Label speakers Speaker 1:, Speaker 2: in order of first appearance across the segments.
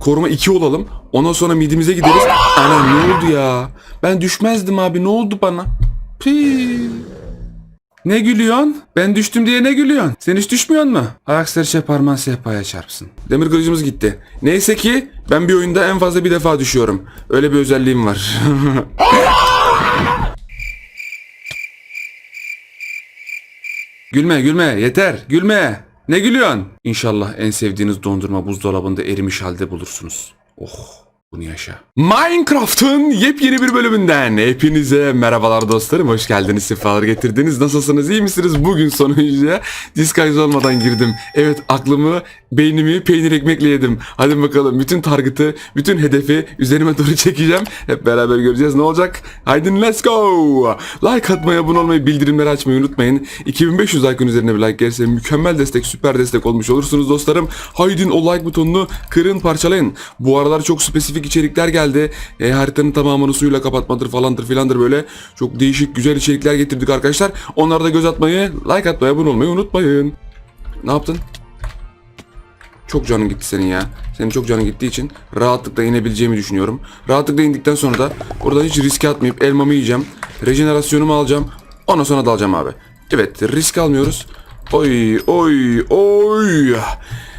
Speaker 1: koruma 2 olalım. Ondan sonra midimize gideriz. Ana ne oldu ya? Ben düşmezdim abi ne oldu bana? Pii. Ne gülüyorsun? Ben düştüm diye ne gülüyorsun? Sen hiç düşmüyorsun mu? Ayaksları şey parmağın sehpaya çarpsın. Demir kılıcımız gitti. Neyse ki ben bir oyunda en fazla bir defa düşüyorum. Öyle bir özelliğim var. gülme gülme yeter gülme. Ne gülüyorsun? İnşallah en sevdiğiniz dondurma buzdolabında erimiş halde bulursunuz. Oh. Bunu yaşa. Minecraft'ın yepyeni bir bölümünden hepinize merhabalar dostlarım. Hoş geldiniz, sefalar getirdiniz. Nasılsınız, iyi misiniz? Bugün sonuncuya Disguise olmadan girdim. Evet aklımı, beynimi peynir ekmekle yedim. Hadi bakalım bütün target'ı, bütün hedefi üzerime doğru çekeceğim. Hep beraber göreceğiz ne olacak. Haydi let's go. Like atmayı, abone olmayı, bildirimleri açmayı unutmayın. 2500 like'ın üzerine bir like gelirse mükemmel destek, süper destek olmuş olursunuz dostlarım. Haydin o like butonunu kırın, parçalayın. Bu aralar çok spesifik içerikler geldi. E, haritanın tamamını suyla kapatmadır falandır filandır böyle. Çok değişik güzel içerikler getirdik arkadaşlar. Onlara da göz atmayı, like atmayı, abone olmayı unutmayın. Ne yaptın? Çok canın gitti senin ya. Senin çok canın gittiği için rahatlıkla inebileceğimi düşünüyorum. Rahatlıkla indikten sonra da buradan hiç riske atmayıp elmamı yiyeceğim. Rejenerasyonumu alacağım. Ondan sonra dalacağım abi. Evet risk almıyoruz. Oy oy oy.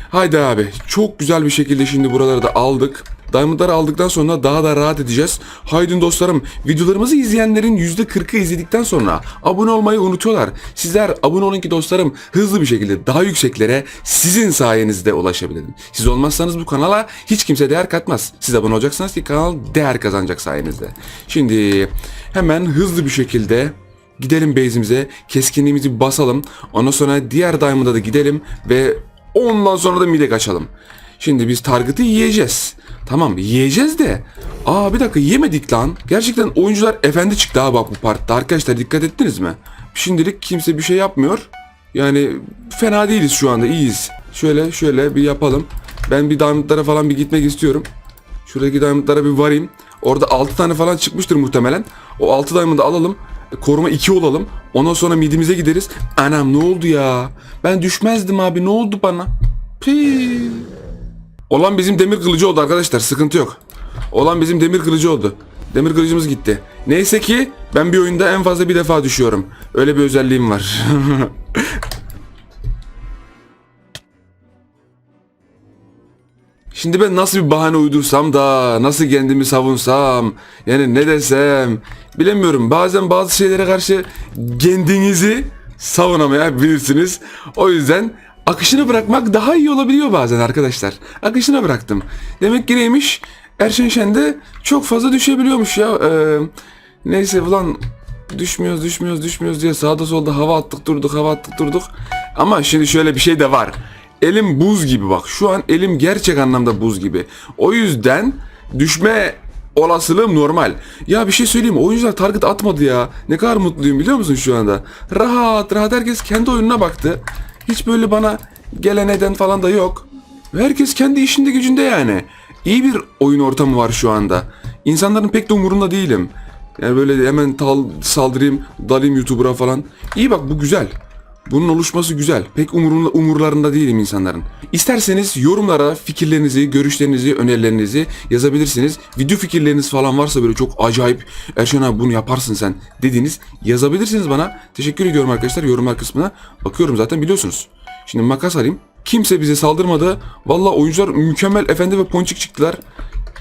Speaker 1: Haydi abi çok güzel bir şekilde şimdi buraları da aldık. Diamond'ları aldıktan sonra daha da rahat edeceğiz. Haydi dostlarım videolarımızı izleyenlerin %40'ı izledikten sonra abone olmayı unutuyorlar. Sizler abone olun ki dostlarım hızlı bir şekilde daha yükseklere sizin sayenizde ulaşabilirim. Siz olmazsanız bu kanala hiç kimse değer katmaz. Siz abone olacaksınız ki kanal değer kazanacak sayenizde. Şimdi hemen hızlı bir şekilde Gidelim base'imize, keskinliğimizi basalım. Ondan sonra diğer diamond'a da gidelim ve ondan sonra da mide kaçalım. Şimdi biz target'ı yiyeceğiz. Tamam yiyeceğiz de. Aa bir dakika yemedik lan. Gerçekten oyuncular efendi çıktı ha bu partide. Arkadaşlar dikkat ettiniz mi? Şimdilik kimse bir şey yapmıyor. Yani fena değiliz şu anda iyiyiz. Şöyle şöyle bir yapalım. Ben bir diamond'lara falan bir gitmek istiyorum. Şuradaki diamond'lara bir varayım. Orada 6 tane falan çıkmıştır muhtemelen. O 6 diamond'ı alalım. Koruma 2 olalım. Ondan sonra midimize gideriz. Anam ne oldu ya? Ben düşmezdim abi ne oldu bana? Pii. Olan bizim demir kılıcı oldu arkadaşlar. Sıkıntı yok. Olan bizim demir kılıcı oldu. Demir kılıcımız gitti. Neyse ki ben bir oyunda en fazla bir defa düşüyorum. Öyle bir özelliğim var. Şimdi ben nasıl bir bahane uydursam da nasıl kendimi savunsam yani ne desem bilemiyorum. Bazen bazı şeylere karşı kendinizi savunamayabilirsiniz. O yüzden akışını bırakmak daha iyi olabiliyor bazen arkadaşlar. Akışına bıraktım. Demek ki neymiş? Erşen Şen de çok fazla düşebiliyormuş ya. Ee, neyse ulan düşmüyoruz düşmüyoruz düşmüyoruz diye sağda solda hava attık durduk hava attık durduk. Ama şimdi şöyle bir şey de var. Elim buz gibi bak. Şu an elim gerçek anlamda buz gibi. O yüzden düşme olasılığım normal. Ya bir şey söyleyeyim mi? Oyuncular target atmadı ya. Ne kadar mutluyum biliyor musun şu anda? Rahat rahat herkes kendi oyununa baktı. Hiç böyle bana gelen eden falan da yok. Ve herkes kendi işinde gücünde yani. İyi bir oyun ortamı var şu anda. İnsanların pek de umurunda değilim. Yani böyle hemen tal, saldırayım, dalayım YouTuber'a falan. İyi bak bu güzel. Bunun oluşması güzel. Pek umurunda, umurlarında değilim insanların. İsterseniz yorumlara fikirlerinizi, görüşlerinizi, önerilerinizi yazabilirsiniz. Video fikirleriniz falan varsa böyle çok acayip Erşen abi bunu yaparsın sen dediğiniz yazabilirsiniz bana. Teşekkür ediyorum arkadaşlar yorumlar kısmına. Bakıyorum zaten biliyorsunuz. Şimdi makas alayım. Kimse bize saldırmadı. Valla oyuncular mükemmel efendi ve ponçik çıktılar.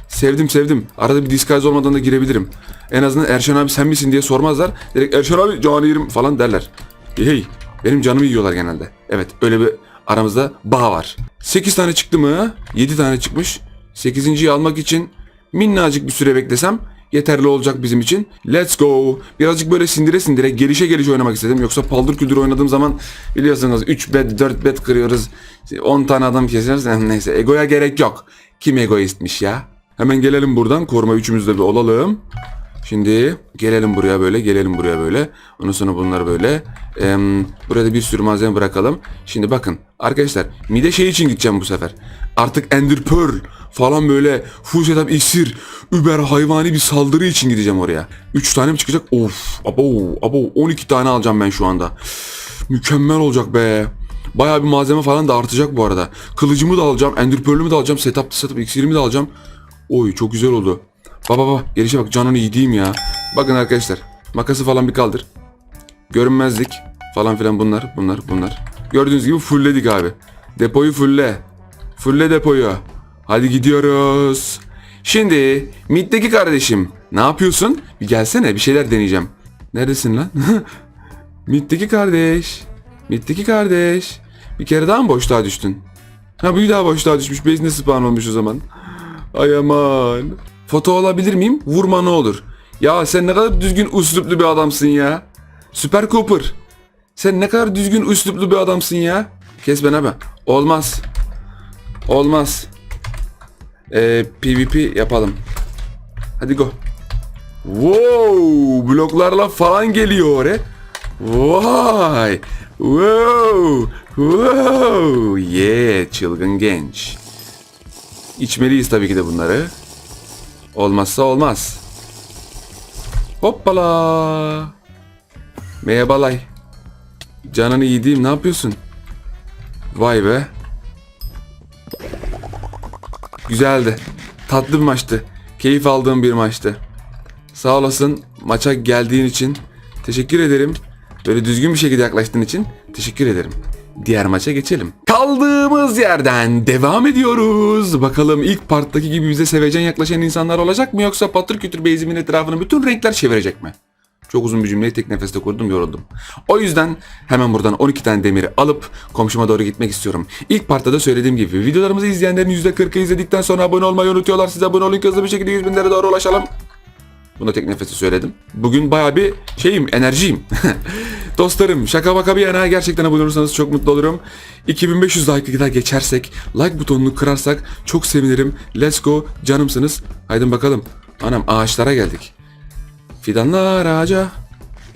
Speaker 1: Sevdim sevdim. Arada bir disguise olmadan da girebilirim. En azından Erşen abi sen misin diye sormazlar. Direkt Erşen abi canı yerim falan derler. Hey benim canımı yiyorlar genelde. Evet öyle bir aramızda bağ var. 8 tane çıktı mı? 7 tane çıkmış. 8.yi almak için minnacık bir süre beklesem yeterli olacak bizim için. Let's go. Birazcık böyle sindire sindire gelişe gelişe oynamak istedim. Yoksa paldır küldür oynadığım zaman biliyorsunuz 3 bet 4 bet kırıyoruz. 10 tane adam keseriz. Neyse egoya gerek yok. Kim egoistmiş ya? Hemen gelelim buradan. Koruma üçümüzde bir olalım. Şimdi gelelim buraya böyle, gelelim buraya böyle. Ondan sonra bunları böyle. Ee, buraya da bir sürü malzeme bırakalım. Şimdi bakın arkadaşlar mide şey için gideceğim bu sefer. Artık Ender Pearl falan böyle full setup iksir, über hayvani bir saldırı için gideceğim oraya. 3 tane mi çıkacak? Of, abo, abo 12 tane alacağım ben şu anda. Mükemmel olacak be. Bayağı bir malzeme falan da artacak bu arada. Kılıcımı da alacağım. Ender Pearl'ümü de alacağım. Setup setup iksirimi de alacağım. Oy çok güzel oldu. Baba baba gelişe bak canını yediğim ya. Bakın arkadaşlar. Makası falan bir kaldır. Görünmezlik falan filan bunlar bunlar bunlar. Gördüğünüz gibi fullledik abi. Depoyu fulle. Fulle depoyu. Hadi gidiyoruz. Şimdi middeki kardeşim ne yapıyorsun? Bir gelsene bir şeyler deneyeceğim. Neredesin lan? middeki kardeş. Middeki kardeş. Bir kere daha mı boşluğa düştün? Ha bir daha boşluğa düşmüş. Base'inde spawn olmuş o zaman. Ay aman. Foto alabilir miyim? Vurma ne olur. Ya sen ne kadar düzgün üsluplu bir adamsın ya. Süper Cooper. Sen ne kadar düzgün üsluplu bir adamsın ya. Kes ben abi. Olmaz. Olmaz. Ee, PvP yapalım. Hadi go. Wow, bloklarla falan geliyor he. Vay. Wow. Wow. Yeah, çılgın genç. İçmeliyiz tabii ki de bunları. Olmazsa olmaz. Hoppala. Merhabalay. Canını yediğim ne yapıyorsun? Vay be. Güzeldi. Tatlı bir maçtı. Keyif aldığım bir maçtı. Sağ olasın maça geldiğin için. Teşekkür ederim. Böyle düzgün bir şekilde yaklaştığın için teşekkür ederim. Diğer maça geçelim. Kaldığımız yerden devam ediyoruz. Bakalım ilk parttaki gibi bize sevecen yaklaşan insanlar olacak mı yoksa patır kütür beyzimin etrafını bütün renkler çevirecek mi? Çok uzun bir cümleyi tek nefeste kurdum yoruldum. O yüzden hemen buradan 12 tane demiri alıp komşuma doğru gitmek istiyorum. İlk partta da söylediğim gibi videolarımızı izleyenlerin %40'ı izledikten sonra abone olmayı unutuyorlar. Siz abone olun ki hızlı bir şekilde 100 binlere doğru ulaşalım. Bunu tek nefeste söyledim. Bugün bayağı bir şeyim, enerjiyim. Dostlarım şaka baka bir yana gerçekten abone olursanız çok mutlu olurum. 2500 like'ı kadar geçersek, like butonunu kırarsak çok sevinirim. Let's go canımsınız. Haydi bakalım. Anam ağaçlara geldik. Fidanlar ağaca,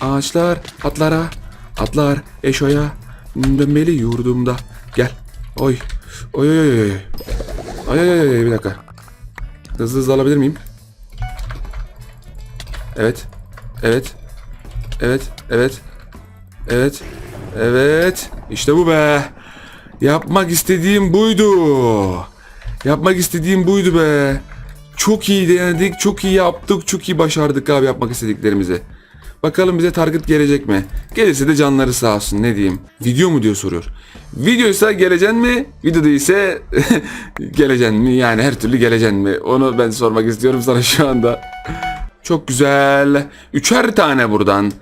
Speaker 1: ağaçlar atlara, atlar eşoya, dönmeli yurdumda. Gel. Oy. Oy oy oy oy. Ay ay ay ay bir dakika. Hızlı hızlı alabilir miyim? Evet. Evet. Evet. Evet. Evet. Evet. İşte bu be. Yapmak istediğim buydu. Yapmak istediğim buydu be. Çok iyi denedik, çok iyi yaptık, çok iyi başardık abi yapmak istediklerimizi. Bakalım bize target gelecek mi? Gelirse de canları sağ olsun ne diyeyim. Video mu diyor soruyor. Videoysa geleceksin mi? Video değilse geleceksin mi? Yani her türlü geleceksin mi? Onu ben sormak istiyorum sana şu anda. Çok güzel. Üçer tane buradan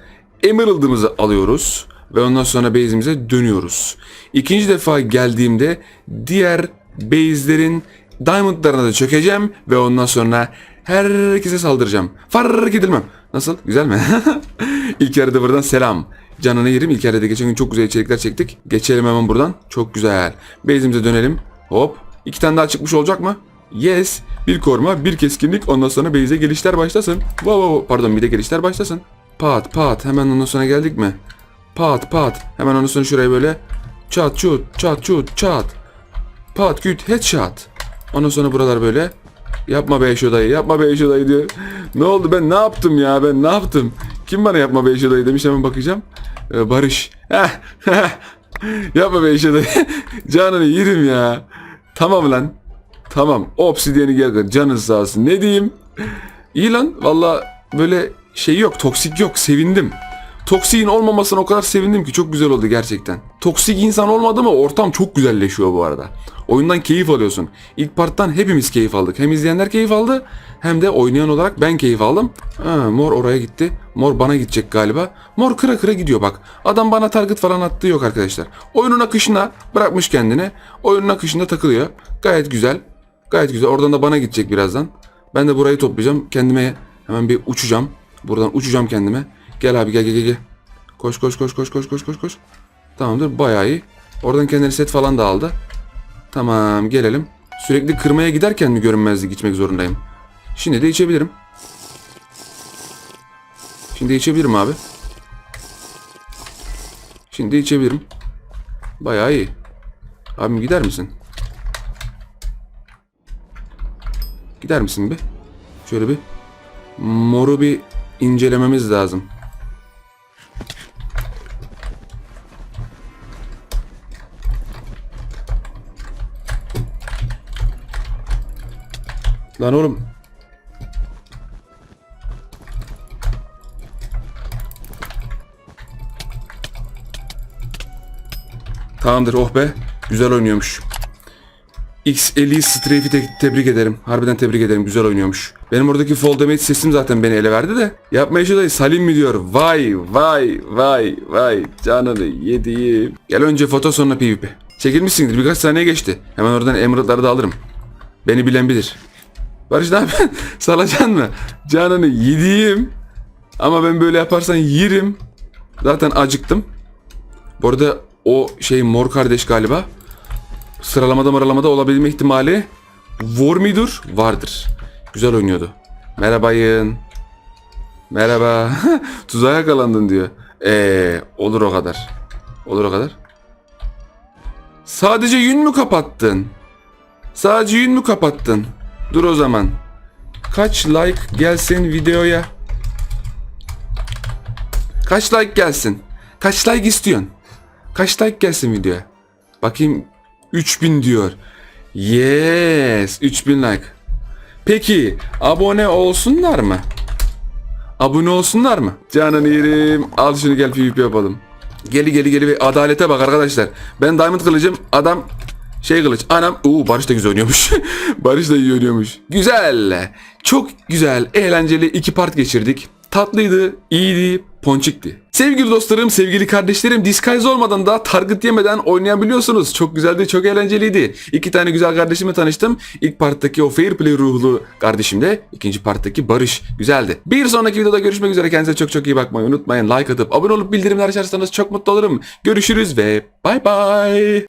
Speaker 1: Emerald'ımızı alıyoruz. Ve ondan sonra base'imize dönüyoruz. İkinci defa geldiğimde diğer base'lerin diamondlarına da çökeceğim. Ve ondan sonra herkese saldıracağım. Fark edilmem. Nasıl? Güzel mi? İlk yarıda buradan selam. Canını yerim. İlk yarıda geçen gün çok güzel içerikler çektik. Geçelim hemen buradan. Çok güzel. Base'imize dönelim. Hop. İki tane daha çıkmış olacak mı? Yes. Bir koruma, bir keskinlik. Ondan sonra base'e gelişler başlasın. Wow, wow, wow. Pardon bir de gelişler başlasın. Pat pat. Hemen ondan sonra geldik mi? Pat pat. Hemen ondan sonra şuraya böyle. Çat çut, çat çut, çat. Pat küt, headshot. Ondan sonra buralar böyle. Yapma be şu dayı, yapma be şu dayı diyor. Ne oldu ben ne yaptım ya ben ne yaptım? Kim bana yapma be şu dayı demiş hemen bakacağım. Ee, Barış. Yapma be şu dayı. Canını yerim ya. Tamam lan. Tamam. Obsidiyeni gel. Canın sağ olsun. Ne diyeyim? İyi lan. Valla böyle şey yok. Toksik yok. Sevindim. Toksiğin olmamasına o kadar sevindim ki çok güzel oldu gerçekten. Toksik insan olmadı mı ortam çok güzelleşiyor bu arada. Oyundan keyif alıyorsun. İlk parttan hepimiz keyif aldık. Hem izleyenler keyif aldı hem de oynayan olarak ben keyif aldım. Ha, mor oraya gitti. Mor bana gidecek galiba. Mor kıra kıra gidiyor bak. Adam bana target falan attığı yok arkadaşlar. Oyunun akışına bırakmış kendini. Oyunun akışında takılıyor. Gayet güzel. Gayet güzel. Oradan da bana gidecek birazdan. Ben de burayı toplayacağım. Kendime hemen bir uçacağım. Buradan uçacağım kendime. Gel abi gel gel gel. Koş koş koş koş koş koş koş koş. Tamamdır bayağı iyi. Oradan kendine set falan da aldı. Tamam gelelim. Sürekli kırmaya giderken mi görünmezlik içmek zorundayım? Şimdi de içebilirim. Şimdi içebilirim abi. Şimdi içebilirim. Bayağı iyi. Abim gider misin? Gider misin bir? Şöyle bir moru bir incelememiz lazım. Lan oğlum. Tamamdır oh be. Güzel oynuyormuş. X50 Strafe'i te tebrik ederim. Harbiden tebrik ederim. Güzel oynuyormuş. Benim oradaki fall damage sesim zaten beni ele verdi de. Yapmaya şu dayı Salim mi diyor. Vay vay vay vay. Canını yediğim. Gel önce foto sonra PvP. Çekilmişsindir. Birkaç saniye geçti. Hemen oradan emerald'ları da alırım. Beni bilen bilir. Barış ne yapıyorsun? Salacan mı? Canını yediğim. Ama ben böyle yaparsan yerim. Zaten acıktım. Bu arada o şey mor kardeş galiba. Sıralamada maralamada olabilme ihtimali var mıdır? Vardır. Güzel oynuyordu. Merhabayın. Merhaba. Tuzağa yakalandın diyor. Eee olur o kadar. Olur o kadar. Sadece yün mü kapattın? Sadece yün mü kapattın? Dur o zaman. Kaç like gelsin videoya? Kaç like gelsin? Kaç like istiyorsun? Kaç like gelsin videoya? Bakayım 3000 diyor. Yes, 3000 like. Peki abone olsunlar mı? Abone olsunlar mı? Canın yerim. Al şunu gel PvP yapalım. Geli geli geli ve adalete bak arkadaşlar. Ben Diamond kılıcım adam şey kılıç. Anam. Uuu Barış da güzel oynuyormuş. Barış da iyi oynuyormuş. Güzel. Çok güzel, eğlenceli iki part geçirdik. Tatlıydı, iyiydi, ponçikti. Sevgili dostlarım, sevgili kardeşlerim, disguise olmadan da target yemeden oynayabiliyorsunuz. Çok güzeldi, çok eğlenceliydi. İki tane güzel kardeşimle tanıştım. İlk parttaki o fair play ruhlu kardeşimle, ikinci parttaki Barış. Güzeldi. Bir sonraki videoda görüşmek üzere. Kendinize çok çok iyi bakmayı unutmayın. Like atıp abone olup bildirimler açarsanız çok mutlu olurum. Görüşürüz ve bay bay.